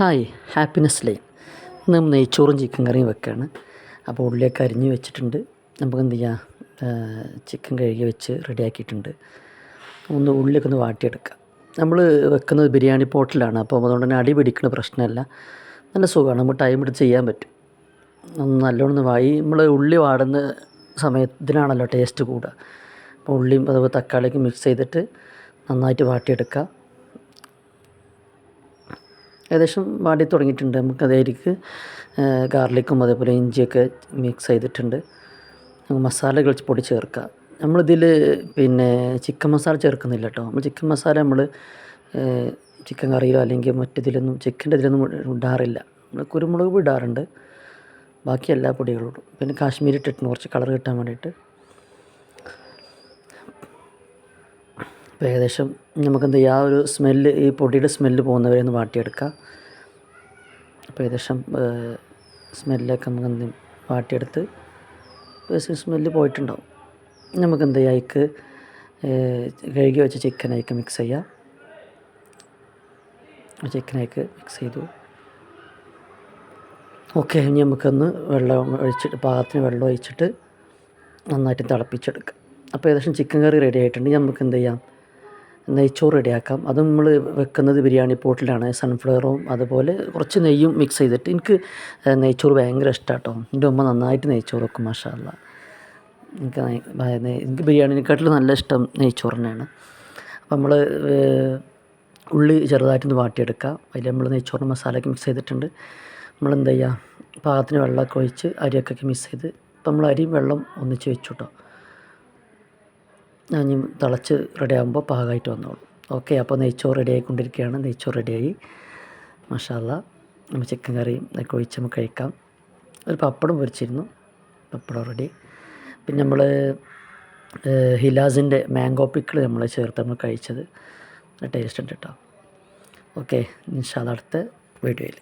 Hi happiness line നമ്മൾ നെയ്ച്ചോറും chicken കറിയും വെക്കുകയാണ് അപ്പോൾ ഉള്ളിയൊക്കെ അരിഞ്ഞ് വെച്ചിട്ടുണ്ട്. നമുക്ക് എന്ത് ചെയ്യാം ചിക്കൻ കഴുകി വെച്ച് റെഡിയാക്കിയിട്ടുണ്ട് ഒന്ന് ഉള്ളിയൊക്കെ ഒന്ന് വാട്ടിയെടുക്കാം. നമ്മൾ വെക്കുന്നത് ബിരിയാണി പോട്ടിലാണ്. അപ്പോൾ അതുകൊണ്ട് തന്നെ അടി പിടിക്കുന്ന പ്രശ്നമല്ല. നല്ല സുഖമാണ്. നമുക്ക് ടൈം എടുത്ത് ചെയ്യാൻ പറ്റും. ഒന്ന് നല്ലോണം വായി നമ്മൾ ഉള്ളി വാടുന്ന സമയത്തിനാണല്ലോ ടേസ്റ്റ് കൂടുക. അപ്പോൾ ഉള്ളിയും അതുപോലെ തക്കാളിയൊക്കെ മിക്സ് ചെയ്തിട്ട് നന്നായിട്ട് വാട്ടിയെടുക്കുക ഏകദേശം വാടി തുടങ്ങിയിട്ടുണ്ട്. നമുക്ക് അതിലേക്ക് ഗാർലിക്കും അതേപോലെ ഇഞ്ചിയൊക്കെ മിക്സ് ചെയ്തിട്ടുണ്ട്. മസാലകൾ പൊടി ചേർക്കുക നമ്മളിതിൽ പിന്നെ ചിക്കൻ മസാല ചേർക്കുന്നില്ല കേട്ടോ നമ്മൾ ചിക്കൻ മസാല നമ്മൾ ചിക്കൻ കറിയിലോ അല്ലെങ്കിൽ മറ്റിതിലൊന്നും ചിക്കന്റെ ഇതിലൊന്നും ഇടാറില്ല. നമ്മൾ കുരുമുളക് ഇടാറുണ്ട്. ബാക്കി എല്ലാ പൊടികളും പിന്നെ കാശ്മീരി ഇട്ടിട്ടുണ്ട്. കുറച്ച് കളർ കിട്ടാൻ വേണ്ടിയിട്ട്. അപ്പോൾ ഏകദേശം നമുക്കെന്ത് ചെയ്യാം? ആ ഒരു സ്മെല്ല് ഈ പൊടിയുടെ സ്മെല്ല് പോകുന്നവരെ ഒന്ന് വാട്ടിയെടുക്കാം. അപ്പോൾ ഏകദേശം സ്മെല്ലൊക്കെ നമുക്ക് എന്ത് വാട്ടിയെടുത്ത് ഏകദേശം സ്മെല്ല് പോയിട്ടുണ്ടാവും. നമുക്കെന്ത് ചെയ്യാം? അതിക്ക് കഴുകി വെച്ച ചിക്കൻ അതിക്ക് മിക്സ് ചെയ്യാം. ചിക്കൻ അതിക്ക് മിക്സ് ചെയ്തു. ഓക്കെ ഇനി നമുക്കൊന്ന് വെള്ളം ഒഴിച്ചിട്ട് പാകത്തിന് വെള്ളം ഒഴിച്ചിട്ട് നന്നായിട്ട് തിളപ്പിച്ചെടുക്കാം. അപ്പോൾ ഏകദേശം ചിക്കൻ കറി റെഡി ആയിട്ടുണ്ട്. നമുക്ക് എന്ത് ചെയ്യാം? നെയ്ച്ചോറ് റെഡിയാക്കാം. അത് നമ്മൾ വെക്കുന്നത് ബിരിയാണി പോട്ടിലാണ് സൺഫ്ലവറും അതുപോലെ കുറച്ച് നെയ്യും മിക്സ് ചെയ്തിട്ട് എനിക്ക് നെയ്ച്ചോറ് ഭയങ്കര ഇഷ്ടമാണ് കേട്ടോ എന്റെ ഉമ്മ നന്നായിട്ട് നെയ്ച്ചോറ് വെക്കും മാഷാല്ല എനിക്ക് എനിക്ക് ബിരിയാണിനെക്കാട്ടിലും നല്ല ഇഷ്ടം നെയ്ച്ചോറ് തന്നെയാണ്. അപ്പോൾ നമ്മൾ ഉള്ളി ചെറുതായിട്ടൊന്ന് വാട്ടിയെടുക്കുക അതിൽ നമ്മൾ നെയ്ച്ചോറിന് മസാലയൊക്കെ മിക്സ് ചെയ്തിട്ടുണ്ട്. നമ്മൾ എന്ത് ചെയ്യുക പാകത്തിന് വെള്ളമൊക്കെ ഒഴിച്ച് അരിയൊക്കെ മിക്സ് ചെയ്ത് നമ്മൾ അരിയും വെള്ളം ഒന്നിച്ച് വെച്ചു കേട്ടോ ഞാൻ തിളച്ച് റെഡി ആകുമ്പോൾ പാകമായിട്ട് വന്നോളൂ. ഓക്കെ അപ്പോൾ നെയ്ച്ചോറ് റെഡി ആയിക്കൊണ്ടിരിക്കുകയാണ് നെയ്ച്ചോറ് റെഡിയായി. മഷാല നമ്മൾ ചിക്കൻ കറിയും ഒക്കെ ഒഴിച്ച് നമുക്ക് കഴിക്കാം. ഒരു പപ്പടം പൊരിച്ചിരുന്നു. പപ്പടം റെഡി. പിന്നെ നമ്മൾ ഹിലാസിന്റെ മാംഗോ പിക്കിൾ നമ്മൾ ചേർത്ത് നമ്മൾ കഴിച്ചത്. ടേസ്റ്റ് ഉണ്ട് കേട്ടോ. ഓക്കെ ഇൻഷാല്ല അടുത്ത വീഡിയോയിൽ